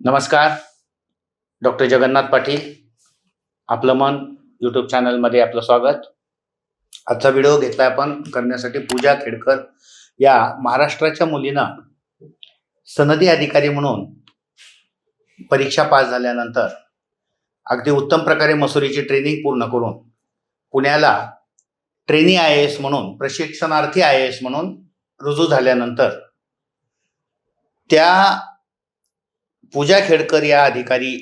नमस्कार डॉक्टर जगन्नाथ पाटील. आपलं मन यूट्यूब चॅनलमध्ये आपलं स्वागत. आजचा व्हिडिओ घेतला आपण करण्यासाठी पूजा खेडकर या महाराष्ट्राच्या मुलीनं सनदी अधिकारी म्हणून परीक्षा पास झाल्यानंतर अगदी उत्तम प्रकारे मसुरीची ट्रेनिंग पूर्ण करून पुण्याला ट्रेनी आय एस म्हणून प्रशिक्षणार्थी आय एस म्हणून रुजू झाल्यानंतर त्या पूजा खेडकर या अधिकारी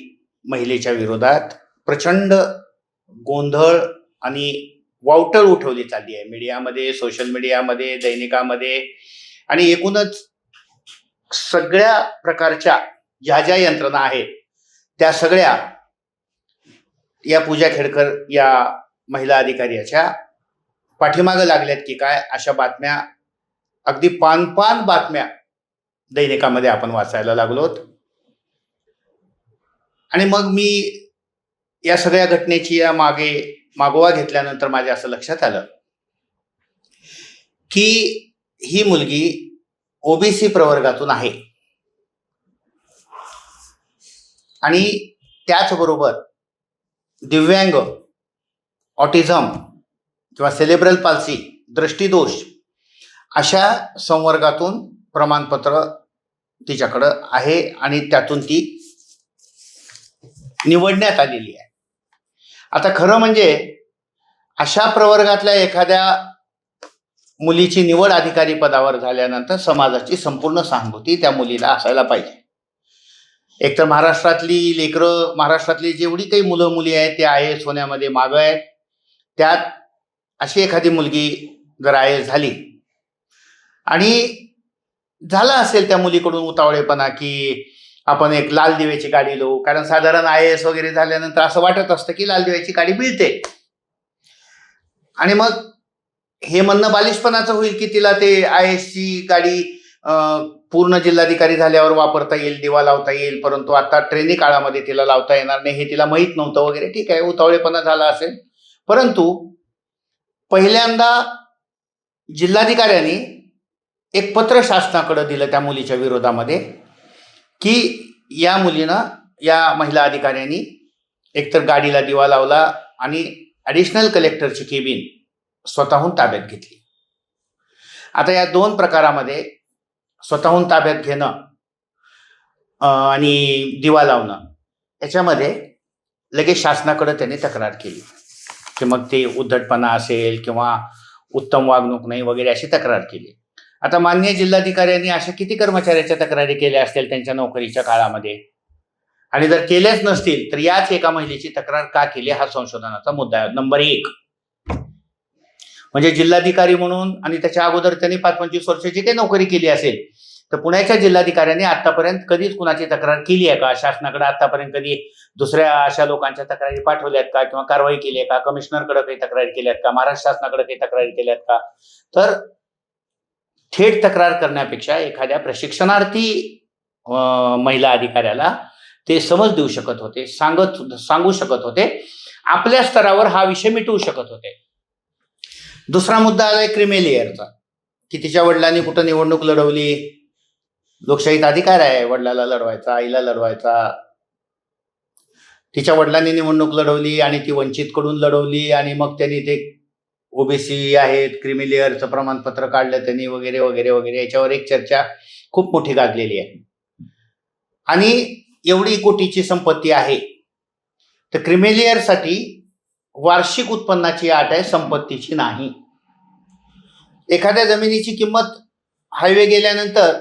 महिलेच्या विरोधात प्रचंड गोंधळ आणि वावटळ उठवली चालली आहे. मीडियामध्ये सोशल मीडियामध्ये दैनिकामध्ये आणि एकूणच सगळ्या प्रकारच्या ज्या ज्या यंत्रणा आहेत त्या सगळ्या या पूजा खेडकर या महिला अधिकाऱ्याच्या पाठीमागं लागल्यात की काय अशा बातम्या अगदी पान पान बातम्या दैनिकामध्ये आपण वाचायला लागलोत. आणि मग मी या सगळ्या घटनेची या मागे मागोवा घेतल्यानंतर माझ्या असं लक्षात आलं की ही मुलगी ओबीसी प्रवर्गातून आहे. आणि त्याचबरोबर दिव्यांग ऑटिझम किंवा सेलेब्रल पाल्सी दृष्टीदोष अशा संवर्गातून प्रमाणपत्र तिच्याकडं आहे आणि त्यातून ती निवडण्यात आलेली आहे. आता खरं म्हणजे अशा प्रवर्गातल्या एखाद्या मुलीची निवड अधिकारी पदावर झाल्यानंतर समाजाची संपूर्ण सहानुभूती त्या मुलीला असायला पाहिजे. एकतर महाराष्ट्रातली लेकरं महाराष्ट्रातली जेवढी काही मुलं मुली आहेत ते आय एस होण्यामध्ये मागं आहेत. त्यात अशी एखादी मुलगी जर आय एस झाली. आणि झाला असेल त्या मुलीकडून उतावळेपणा की आपण एक लाल दिव्याची गाडी लावू कारण साधारण आय एस वगैरे झाल्यानंतर असं वाटत असतं की लाल दिव्याची गाडी मिळते. आणि मग हे म्हणणं बालिशपणाचं होईल की तिला ते आय एसची गाडी पूर्ण जिल्हाधिकारी झाल्यावर वापरता येईल दिवा लावता येईल परंतु आता ट्रेनी काळामध्ये तिला लावता येणार नाही हे तिला माहीत नव्हतं वगैरे. ठीक आहे उतावळेपणा झाला असेल. परंतु पहिल्यांदा जिल्हाधिकाऱ्यांनी एक पत्र शासनाकडे दिलं त्या मुलीच्या विरोधामध्ये की या मुलीनं या महिला अधिकाऱ्यांनी एकतर गाडीला दिवा लावला आणि ॲडिशनल कलेक्टरची केबिन स्वतःहून ताब्यात घेतली. आता या दोन प्रकारामध्ये स्वतःहून ताब्यात घेणं आणि दिवा लावणं याच्यामध्ये लगेच शासनाकडे त्यांनी तक्रार केली. की मग ते उद्धटपणा असेल किंवा उत्तम वागणूक नाही वगैरे अशी तक्रार केली. आता मान्य जिल्हाधिकाऱ्यांनी अशा किती कर्मचाऱ्याच्या तक्रारी केल्या असतील त्यांच्या नोकरीच्या काळामध्ये? आणि जर केल्याच नसतील तर याच एका महिलेची तक्रार का केली? हा संशोधनाचा मुद्दा आहे. नंबर एक. म्हणजे जिल्हाधिकारी म्हणून आणि त्याच्या अगोदर त्यांनी पाच पंचवीस वर्षाची काही नोकरी केली असेल तर पुण्याच्या जिल्हाधिकाऱ्यांनी आतापर्यंत कधीच कुणाची तक्रार केली आहे का? शासनाकडे आतापर्यंत कधी दुसऱ्या अशा लोकांच्या तक्रारी पाठवल्यात का? किंवा कारवाई केली आहे का? कमिशनरकडे काही तक्रारी केल्यात का? महाराष्ट्र शासनाकडे काही तक्रारी केल्यात का? तर थेट तक्रार करण्यापेक्षा एखाद्या प्रशिक्षणार्थी महिला अधिकाऱ्याला ते समज देऊ शकत होते सांगत सांगू शकत होते. आपल्या स्तरावर हा विषय मिटवू शकत होते. दुसरा मुद्दा आलाय क्रिमेलियरचा की तिच्या वडिलांनी कुठं निवडणूक लढवली? लोकशाहीत अधिकार आहे वडिलाला लढवायचा आईला लढवायचा. तिच्या वडिलांनी निवडणूक लढवली आणि ती वंचितकडून लढवली आणि मग त्यांनी ते ओबीसी आहेत क्रिमिलियरचं प्रमाणपत्र काढलं त्यांनी वगैरे वगैरे वगैरे. याच्यावर एक चर्चा खूप मोठी गाजलेली आहे. आणि एवढी कोटीची संपत्ती आहे. तर क्रिमिलियरसाठी वार्षिक उत्पन्नाची आट आहे संपत्तीची नाही. एखाद्या जमिनीची किंमत हायवे गेल्यानंतर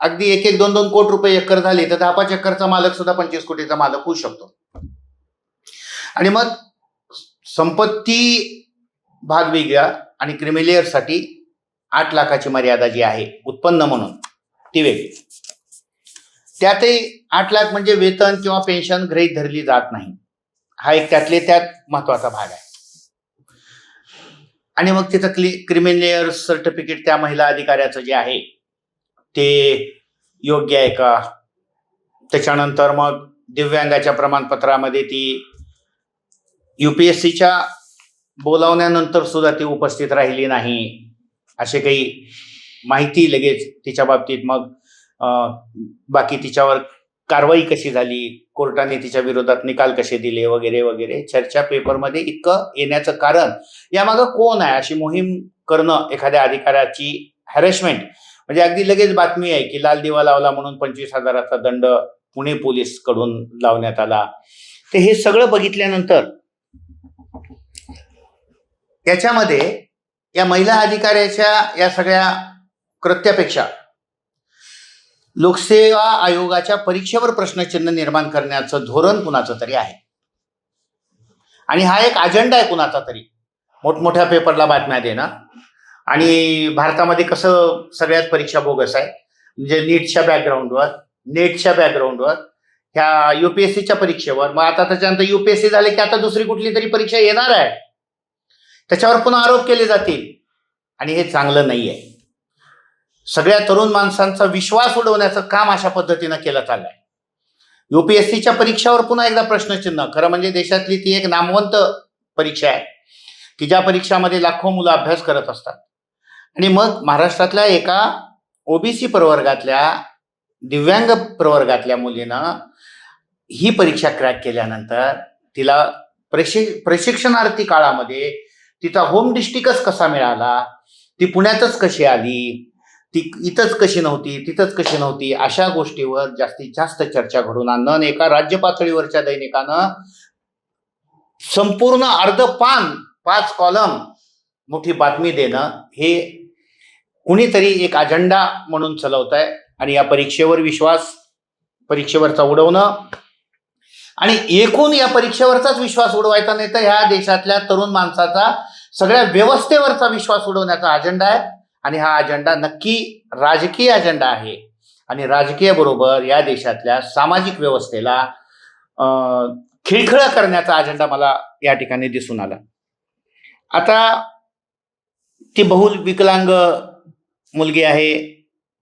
अगदी एक एक दोन दोन कोटी रुपये एकर झाली तर दहा पाच एकरचा मालक सुद्धा पंचवीस कोटीचा मालक होऊ शकतो. आणि मग संपत्ती भाग वेगळा आणि क्रिमिलेअरसाठी आठ लाखाची मर्यादा जी आहे उत्पन्न म्हणून ती वेगळी. त्यातही आठ लाख म्हणजे वेतन किंवा पेन्शन गृहीत धरली जात नाही. हा एक त्यातले त्यात महत्त्वाचा भाग आहे. आणि मग तिथं क्लि क्रिमिलियर सर्टिफिकेट त्या महिला अधिकाऱ्याचं जे आहे ते योग्य आहे का? त्याच्यानंतर मग दिव्यांगाच्या प्रमाणपत्रामध्ये ती युपीएससीच्या बोलावण्यानंतर सुद्धा ती उपस्थित राहिली नाही असे काही माहिती लगेच तिच्या बाबतीत. मग बाकी तिच्यावर कारवाई कशी झाली? कोर्टाने तिच्या विरोधात निकाल कसे दिले? वगैरे वगैरे. चर्चा पेपरमध्ये इतकं येण्याचं कारण यामागं कोण आहे? अशी मोहीम करणं एखाद्या अधिकाऱ्याची हॅरेसमेंट. म्हणजे अगदी लगेच बातमी आहे की लाल दिवा लावला म्हणून पंचवीस हजाराचा दंड पुणे पोलीसकडून लावण्यात आला. तर हे सगळं बघितल्यानंतर याच्यामध्ये या महिला अधिकाऱ्याच्या या सगळ्या कृत्यापेक्षा लोकसेवा आयोगाच्या परीक्षेवर प्रश्नचिन्ह निर्माण करण्याचं धोरण कुणाचं तरी आहे. आणि हा एक अजेंडा आहे कुणाचा तरी. मोठमोठ्या पेपरला बातम्या देणं. आणि भारतामध्ये कसं सगळ्यात परीक्षा बोगस आहे. म्हणजे नीटच्या बॅकग्राऊंडवर नेटच्या बॅकग्राऊंडवर ह्या युपीएससीच्या परीक्षेवर. मग आता त्याच्यानंतर युपीएससी झाले की आता दुसरी कुठली तरी परीक्षा येणार आहे. त्याच्यावर पुन्हा आरोप केले जातील. आणि हे चांगलं नाही आहे सगळ्या तरुण माणसांचा विश्वास उडवण्याचं काम अशा पद्धतीनं केलं चाललंय. युपीएससीच्या परीक्षावर पुन्हा एकदा प्रश्नचिन्ह. खरं म्हणजे देशातली ती एक नामवंत परीक्षा आहे की ज्या परीक्षामध्ये लाखो मुलं अभ्यास करत असतात. आणि मग महाराष्ट्रातल्या एका ओबीसी प्रवर्गातल्या दिव्यांग प्रवर्गातल्या मुलीनं ही परीक्षा क्रॅक केल्यानंतर तिला प्रशिक प्रशिक्षणार्थी काळामध्ये तिचा होम डिस्ट्रिक्टच कसा मिळाला? ती पुण्यातच कशी आली? ती इथंच कशी नव्हती? तिथंच कशी नव्हती? अशा गोष्टीवर जास्तीत जास्त चर्चा घडून आणणं एका राज्य पातळीवरच्या दैनिकानं संपूर्ण अर्ध पान पाच कॉलम मोठी बातमी देणं हे कुणीतरी एक अजेंडा म्हणून चलवत आहे आणि या परीक्षेवर विश्वास परीक्षेवरचा उडवणं आणि एकूण या परीक्षेवरचाच विश्वास उडवायचा नाही तर ह्या देशातल्या तरुण माणसाचा सगळ्या व्यवस्थेवरचा विश्वास उडवण्याचा अजेंडा आहे. आणि हा अजेंडा नक्की राजकीय अजेंडा आहे. आणि राजकीय बरोबर या देशातल्या सामाजिक व्यवस्थेला खिळखिळ करण्याचा अजेंडा मला या ठिकाणी दिसून आला. आता ती बहुल विकलांग मुलगी आहे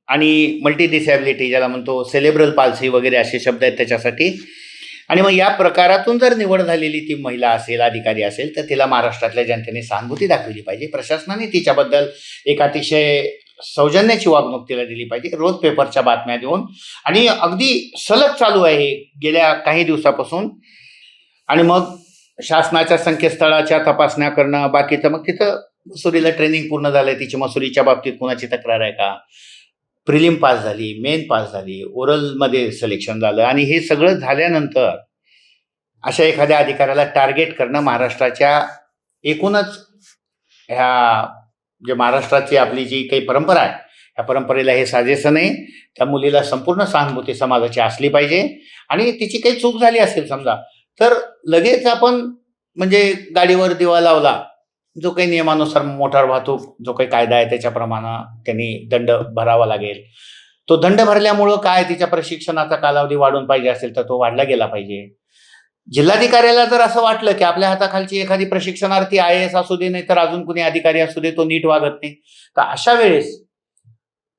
आणि मल्टी डिसॅबिलिटी ज्याला म्हणतो सेलेब्रल पाल्सी वगैरे असे शब्द आहेत त्याच्यासाठी. आणि मग या प्रकारातून जर निवड झालेली ती महिला असेल अधिकारी असेल तर तिला महाराष्ट्रातल्या जनतेने सहानुभूती दाखवली पाहिजे. प्रशासनाने तिच्याबद्दल एक अतिशय सौजन्याची वागणूक तिला दिली पाहिजे. रोज पेपरच्या बातम्या देऊन. आणि अगदी सलग चालू आहे गेल्या काही दिवसापासून. आणि मग शासनाच्या संकेतस्थळाच्या तपासण्या करणं बाकीचं. मग तिथं मसुरीला ट्रेनिंग पूर्ण झालंय. तिची मसुरीच्या बाबतीत कुणाची तक्रार आहे का? प्रिलिम पास झाली मेन पास झाली ओरलमध्ये सिलेक्शन झालं आणि हे सगळं झाल्यानंतर अशा एखाद्या अधिकाऱ्याला टार्गेट करणं महाराष्ट्राच्या एकूणच ह्या जे महाराष्ट्राची आपली जी काही परंपरा आहे ह्या परंपरेला हे साजेसं नाही. त्या मुलीला संपूर्ण सहानुभूती समाजाची असली पाहिजे आणि तिची काही चूक झाली असेल समजा तर लगेच आपण म्हणजे गाडीवर दिवा लावला जो काही नियमानुसार मोटार वाहतूक जो काही कायदा आहे त्याच्याप्रमाणे त्यांनी दंड भरावा लागेल. तो दंड भरल्यामुळं काय तिच्या प्रशिक्षणाचा कालावधी वाढून पाहिजे असेल तर तो वाढला गेला पाहिजे. जिल्हाधिकाऱ्याला जर असं वाटलं की आपल्या हाताखालची एखादी प्रशिक्षणार्थी आय एस असू दे नाही तर अजून कुणी अधिकारी असू दे तो नीट वागत नाही तर अशा वेळेस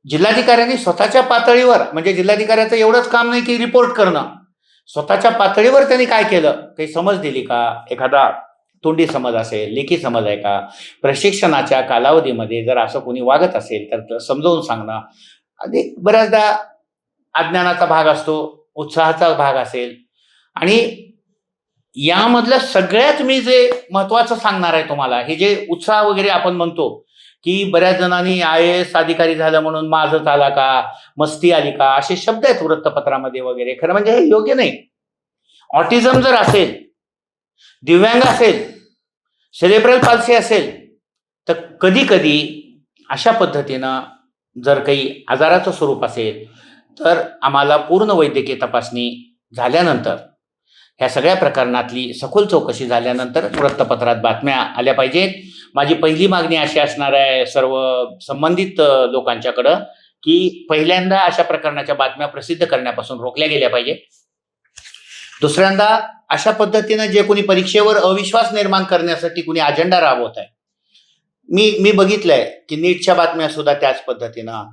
जिल्हाधिकाऱ्यांनी स्वतःच्या पातळीवर म्हणजे जिल्हाधिकाऱ्याचं एवढंच काम नाही की रिपोर्ट करणं स्वतःच्या पातळीवर त्यांनी काय केलं? काही समज दिली का? एखादा तोंडी समज असेल लेखी समज आहे का? प्रशिक्षणाच्या कालावधीमध्ये जर असं कोणी वागत असेल तर समजावून सांगणं. आणि बऱ्याचदा अज्ञानाचा भाग असतो उत्साहाचा भाग असेल. आणि यामधलं सगळ्यात मी जे महत्वाचं सांगणार आहे तुम्हाला हे जे उत्साह वगैरे आपण म्हणतो की बऱ्याच जणांनी आय एस अधिकारी झालं म्हणून माझं आला का? मस्ती आली का? असे शब्द आहेत वृत्तपत्रामध्ये वगैरे. खरं म्हणजे हे योग्य नाही. ऑटिझम जर असेल दिव्यांग असेल सेलेब्रल पालसी असेल तर कधी कधी अशा पद्धतीनं जर काही आजाराचं स्वरूप असेल तर आम्हाला पूर्ण वैद्यकीय तपासणी झाल्यानंतर ह्या सगळ्या प्रकरणातली सखोल चौकशी झाल्यानंतर वृत्तपत्रात बातम्या आल्या पाहिजेत. माझी पहिली मागणी अशी असणार आहे सर्व संबंधित लोकांच्याकडं की पहिल्यांदा अशा प्रकरणाच्या बातम्या प्रसिद्ध करण्यापासून रोखल्या गेल्या पाहिजेत. दुसऱ्यांदा अशा पद्धतीनं जे कोणी परीक्षेवर अविश्वास निर्माण करण्यासाठी कुणी अजेंडा राबवत आहे. मी मी बघितलंय की नीटच्या बातम्या सुद्धा त्याच पद्धतीनं.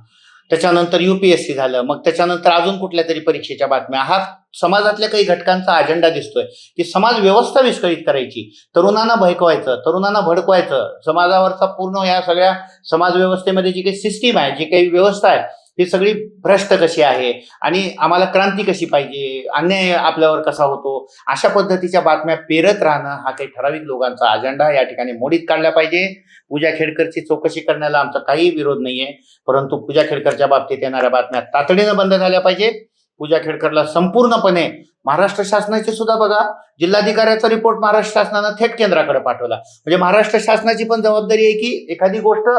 त्याच्यानंतर युपीएससी झालं मग त्याच्यानंतर अजून कुठल्या तरी परीक्षेच्या बातम्या. हा समाजातल्या काही घटकांचा अजेंडा दिसतोय की समाज व्यवस्था विस्कळीत करायची. तरुणांना भयकवायचं तरुणांना भडकवायचं. समाजावरचा पूर्ण या सगळ्या समाज व्यवस्थेमध्ये जी काही सिस्टीम आहे जी काही व्यवस्था आहे ही सगळी भ्रष्ट कशी आहे? आणि आम्हाला क्रांती कशी पाहिजे? अन्याय आपल्यावर कसा होतो? अशा पद्धतीच्या बातम्या पेरत राहणं हा काही ठराविक लोकांचा अजेंडा या ठिकाणी मोडीत काढला पाहिजे. पूजा खेडकरची चौकशी करण्याला आमचा काही विरोध नाहीये. परंतु पूजा खेडकरच्या बाबतीत येणाऱ्या बातम्या तातडीनं बंद झाल्या पाहिजेत. पूजा खेडकरला संपूर्णपणे महाराष्ट्र शासनाचे सुद्धा बघा. जिल्हाधिकाऱ्याचा रिपोर्ट महाराष्ट्र शासनानं थेट केंद्राकडे पाठवला. म्हणजे महाराष्ट्र शासनाची पण जबाबदारी आहे की एखादी गोष्ट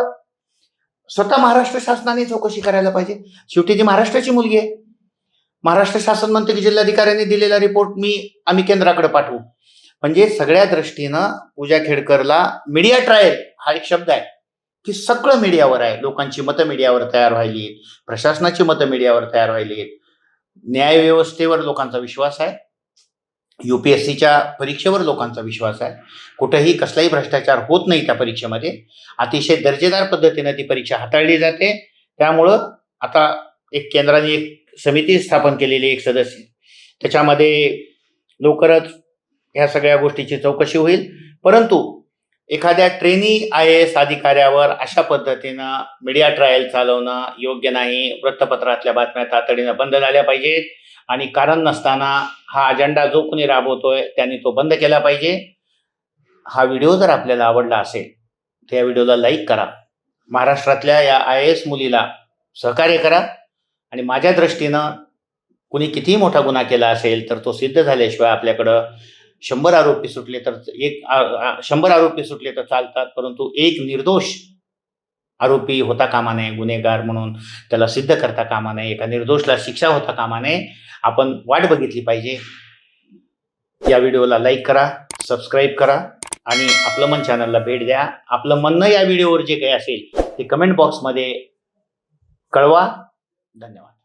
स्वतः महाराष्ट्र शासनाने चौकशी करायला पाहिजे. शेवटी ती महाराष्ट्राची मुलगी आहे. महाराष्ट्र शासन म्हणते की जिल्हाधिकाऱ्यांनी दिलेला रिपोर्ट मी आम्ही केंद्राकडे पाठवू. म्हणजे सगळ्या दृष्टीनं पूजा खेडकरला मीडिया ट्रायल हा एक शब्द आहे. की सगळं मीडियावर आहे. लोकांची मतं मीडियावर तयार व्हायली प्रशासनाची मतं मीडियावर तयार व्हायली न्याय व्यवस्थेवर लोकांचा विश्वास आहे. यू पी एस सीच्या परीक्षेवर लोकांचा विश्वास आहे. कुठेही कसलाही भ्रष्टाचार होत नाही त्या परीक्षेमध्ये. अतिशय दर्जेदार पद्धतीने ती परीक्षा हाताळली जाते. त्यामुळं आता एक केंद्राने एक समिती स्थापन केलेली एक सदस्य. त्याच्यामध्ये लवकरच ह्या सगळ्या गोष्टीची चौकशी होईल. परंतु एखाद्या ट्रेनी आय एस अधिकाऱ्यावर अशा पद्धतीनं मीडिया ट्रायल चालवणं योग्य नाही. वृत्तपत्रातल्या बातम्या तातडीनं बंद झाल्या पाहिजेत. आणि कारण नसताना हा अजेंडा जो कोणी राबवतोय त्यांनी तो बंद केला पाहिजे. हा व्हिडिओ जर आपल्याला आवडला असेल तर या व्हिडिओला लाईक करा. महाराष्ट्रातल्या या आय एस मुलीला सहकार्य करा. आणि माझ्या दृष्टीनं कुणी कितीही मोठा गुन्हा केला असेल तर तो सिद्ध झाल्याशिवाय आपल्याकडं शंभर आरोपी सुटले तर एक शंभर आरोपी सुटले तर चालतात परंतु एक निर्दोष आरोपी होता कामा नये गुन्हेगार म्हणून त्याला सिद्ध करता कामा नये एका निर्दोषला शिक्षा होता कामा नये आपण वाट बघितली पाहिजे. या व्हिडिओला लाईक करा सबस्क्राईब करा आणि आपलं मन चॅनलला भेट द्या. आपलं म्हणणं या व्हिडिओवर जे काही असेल ते कमेंट बॉक्समध्ये कळवा. धन्यवाद.